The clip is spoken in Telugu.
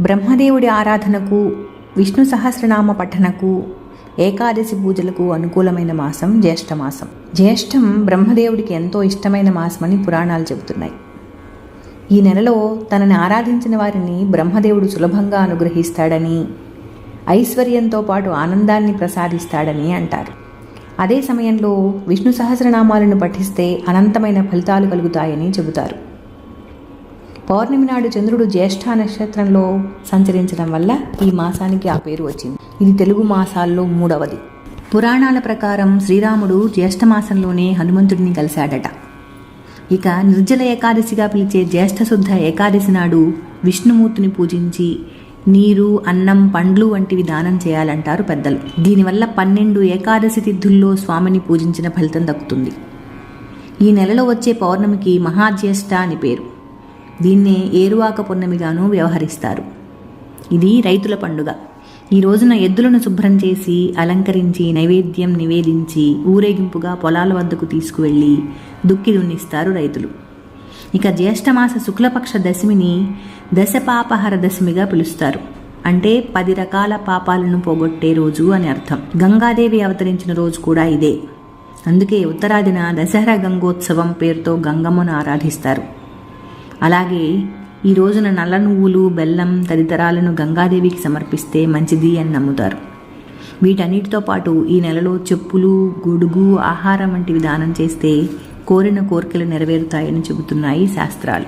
బ్రహ్మదేవుడి ఆరాధనకు విష్ణు సహస్రనామ పఠనకు ఏకాదశి పూజలకు అనుకూలమైన మాసం జ్యేష్ఠమాసం జ్యేష్ఠం బ్రహ్మదేవుడికి ఎంతో ఇష్టమైన మాసమని పురాణాలు చెబుతున్నాయి. ఈ నెలలో తనని ఆరాధించిన వారిని బ్రహ్మదేవుడు సులభంగా అనుగ్రహిస్తాడని ఐశ్వర్యంతో పాటు ఆనందాన్ని ప్రసాదిస్తాడని అంటారు. అదే సమయంలో విష్ణు సహస్రనామాలను పఠిస్తే అనంతమైన ఫలితాలు కలుగుతాయని చెబుతారు. పౌర్ణమి నాడు చంద్రుడు జ్యేష్ఠ నక్షత్రంలో సంచరించడం వల్ల ఈ మాసానికి ఆ పేరు వచ్చింది. ఇది తెలుగు మాసాల్లో మూడవది. పురాణాల ప్రకారం శ్రీరాముడు జ్యేష్ఠ మాసంలోనే హనుమంతుడిని కలిశాడట. ఇక నిర్జల ఏకాదశిగా పిలిచే జ్యేష్ఠ శుద్ధ ఏకాదశి నాడు విష్ణుమూర్తిని పూజించి నీరు అన్నం పండ్లు వంటివి దానం చేయాలంటారు పెద్దలు. దీనివల్ల పన్నెండు ఏకాదశి తిథుల్లో స్వామిని పూజించిన ఫలితం దక్కుతుంది. ఈ నెలలో వచ్చే పౌర్ణమికి మహాజ్యేష్ఠ అని పేరు. దీన్నే ఏరువాక పున్నమిగాను వ్యవహరిస్తారు. ఇది రైతుల పండుగ. ఈ రోజున ఎద్దులను శుభ్రం చేసి అలంకరించి నైవేద్యం నివేదించి ఊరేగింపుగా పొలాల వద్దకు తీసుకువెళ్ళి దుక్కి దున్నిస్తారు రైతులు. ఇక జ్యేష్ఠమాస శుక్లపక్ష దశమిని దశపాపహర దశమిగా పిలుస్తారు. అంటే పది రకాల పాపాలను పోగొట్టే రోజు అని అర్థం. గంగాదేవి అవతరించిన రోజు కూడా ఇదే. అందుకే ఉత్తరాదిన దసరా గంగోత్సవం పేరుతో గంగమ్మను ఆరాధిస్తారు. అలాగే ఈ రోజున నల్ల నువ్వులు బెల్లం తదితరాలను గంగాదేవికి సమర్పిస్తే మంచిది అని నమ్ముతారు. వీటన్నిటితో పాటు ఈ నెలలో చెప్పులు గొడుగు ఆహారం వంటివి దానం చేస్తే కోరిన కోరికలు నెరవేరుతాయని చెబుతున్నాయి శాస్త్రాలు.